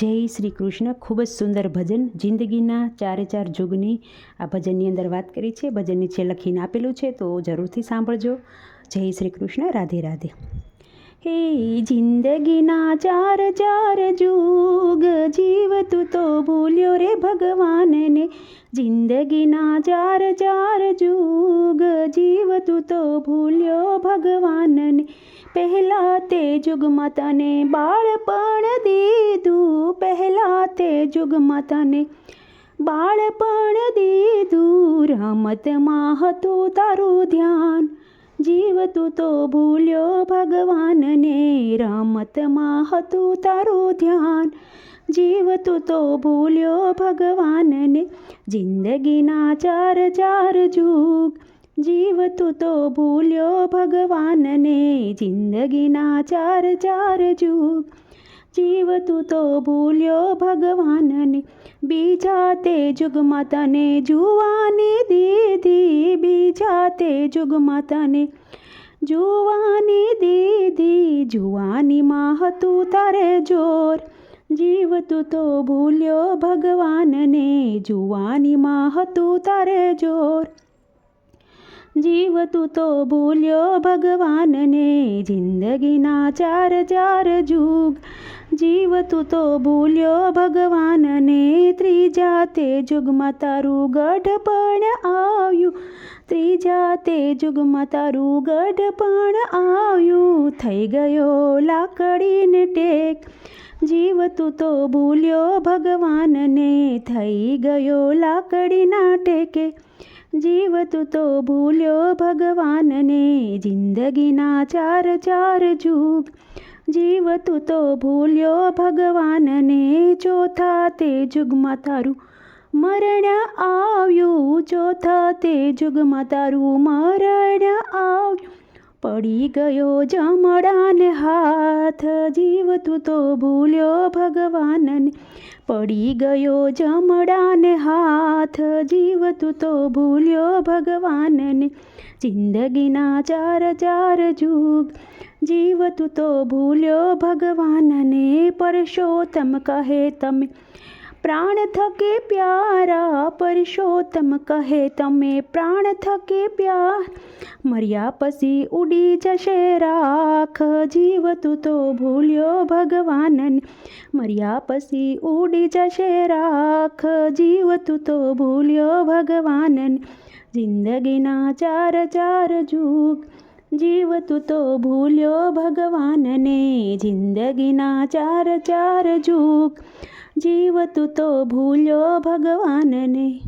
જય શ્રી કૃષ્ણ. ખૂબ જ સુંદર ભજન જિંદગીના ચારે ચાર જુગની આ ભજનની અંદર વાત કરી છે. ભજન નીચે લખીને આપેલું છે, તો જરૂરથી સાંભળજો. જય શ્રી કૃષ્ણ. રાધે રાધે. હે જિંદગીના ચાર ચાર જુગ, જીવ તું તો ભૂલ્યો રે ભગવાનને. જિંદગીના ચાર ચાર જુગ, જીવ તું તો ભૂલ્યો ભગવાનને. પહેલાં તે જુગમાં તને બાળપણ દીધું. પહેલાં તે જુગમાં તને બાળપણ દીધું. રમતમાં હતું તારું ધ્યાન. જીવ તું તો ભૂલ્યો ભગવાનને. રમતમાં હતું તારું ધ્યાન. જીવ તું તો ભૂલ્યો ભગવાનને. જિંદગીના ચાર ચાર જુગ જીવ તું તો ભૂલ્યો ભગવાનને જિંદગીના ચાર ચાર જુગ. જીવ તું તો ભૂલ્યો ભગવાનને, બીજા તે જુગમાં તને જુવાની દીધી, બીજા તે જુગમાં તને જુવાની દીધી જુવાનીમાં હતું તારે જોર. જીવ તું તો ભૂલ્યો ભગવાનને જુવાનીમાં હતું તારે જોર. જીવ તું તો ભૂલ્યો ભગવાનને, જિંદગીના ચાર ચાર જુગ. જીવ તું તો ભૂલ્યો ભગવાનને, ત્રીજા તે જુગમાં તારું ગઢપણ આવ્યું. ત્રીજા તે જુગમાં તારું ગઢપણ આવ્યું. થઈ ગયો લાકડીને ટેક. જીવ તું તો ભૂલ્યો ભગવાનને, થઈ ગયો લાકડીના ટેકે. જીવ તું તો ભૂલ્યો ભગવાનને, જિંદગીના ચાર ચાર જુગ. જીવ તું તો ભૂલ્યો ભગવાનને, ચોથા તે જુગમાં તારું મરણ આવ્યું. ચોથા તે જુગમાં તારું મરણ આવ્યું. પડી ગયો જમડાને હાથ જીવ તું તો ભૂલ્યો ભગવાનને. પડી ગયો જમડાને હાથ જીવ તું તો ભૂલ્યો ભગવાનને. જિંદગીના ચાર ચાર જુગ જીવ તું તો ભૂલ્યો ભગવાનને. પરશોત્તમ કહે તમે પ્રાણ થકે પ્યારા, પરશોત્તમ કહે તમે પ્રાણ થકે પ્યાર. મર્યા પછી ઉડી જશે રાખ, જીવ તું તો ભૂલ્યો ભગવાનને. મર્યા પછી ઉડી જશે રાખ, જીવ તું તો ભૂલ્યો ભગવાનને. જિંદગીના ચાર ચાર જુગ, જીવ તું તો ભૂલ્યો ભગવાનને. જિંદગીના ચાર ચાર જુગ જીવ તું તો ભૂલ્યો ભગવાનને.